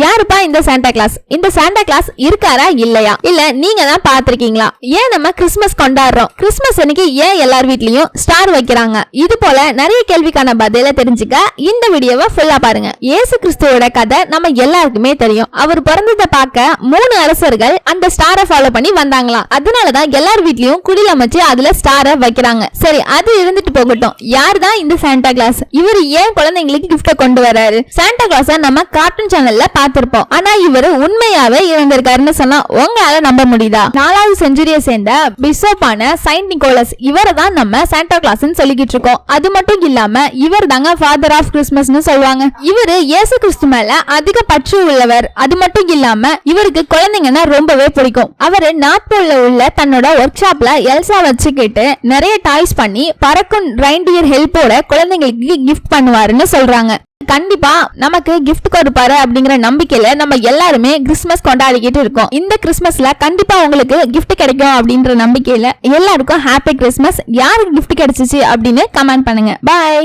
யாருப்பா இந்த Santa Claus இந்த சாண்டா கிளாஸ் இருக்காரா இல்லையா? இல்ல நீங்க தான் பாத்திருக்கீங்களா ஏன் நம்ம கிறிஸ்மஸ் கொண்டாடுறோம்? கிறிஸ்மஸ் அன்னைக்கு ஏன் எல்லார் வீட்லயும் ஸ்டார் வைக்கிறாங்க? இது போல நிறைய கேள்விக்கான பதில தெரிஞ்சுக்க இந்த வீடியோவை ஃபுல்லா பாருங்க. இயேசு கிறிஸ்துவோட கதை நம்ம எல்லாருக்குமே தெரியும். அவர் பிறந்ததை பார்க்க மூணு அரசர்கள் அந்த ஸ்டாரை ஃபாலோ பண்ணி வந்தாங்களாம் அதனாலதான் எல்லார் வீட்லயும் குடில் அமைச்சு அதுல ஸ்டாரை வைக்கிறாங்க. சரி அது இருந்துட்டு போகட்டும். யார் தான் இந்த சாண்டா கிளாஸ் இவர் ஏன் குழந்தைங்களுக்கு கிஃப்ட கொண்டு வராரு சாண்டா கிளாஸ நம்ம கார்ட்டூன் சேனல்ல பார்த்திருப்போம் ஆனா இவர் உண்மையாவே இறந்திருக்காருன்னு சொன்னா உங்களால நம்ப முடியுதா? நாலாவது செஞ்சுரியை சேர்ந்த பிஷப்பான சைன்ட் நிக்கோலஸ் இவரை தான் நம்ம சாண்டா கிளாஸ்ன்னு சொல்லிக்கிட்டு இருக்கோம். அது மட்டும் இல்லாம இவர் தாங்க ஃபாதர் ஆஃப் கிறிஸ்மஸ்னு சொல்லுவாங்க. இவரு இயேசு கிறிஸ்து மேல அதிக பற்று உள்ளவர். அது மட்டும் இல்லாம இவருக்கு குழந்தைங்கன்னா ரொம்பவே பிடிக்கும். அவரு நாட்போல்ல உள்ள தன்னோட ஒர்க் ஷாப்ல எல்சா வச்சுக்கிட்டு நிறைய டாய்ஸ் பண்ணி பறக்கும் ரைண்டியர் ஹெல்ப்போட குழந்தைங்களுக்கு கிஃப்ட் பண்ணுவாருன்னு சொல்றாங்க. கண்டிப்பா நமக்கு கிஃப்ட் கொடுப்பாரு அப்படிங்கிற நம்பிக்கையில நம்ம எல்லாருமே கிறிஸ்மஸ் கொண்டாடிக்கிட்டு இருக்கோம். இந்த கிறிஸ்மஸ்ல கண்டிப்பா உங்களுக்கு கிஃப்ட் கிடைக்கும் அப்படின்ற நம்பிக்கையில எல்லாருக்கும் ஹாப்பி கிறிஸ்மஸ் யாருக்கு கிஃப்ட் கிடைச்சிச்சு அப்படின்னு கமெண்ட் பண்ணுங்க. பாய்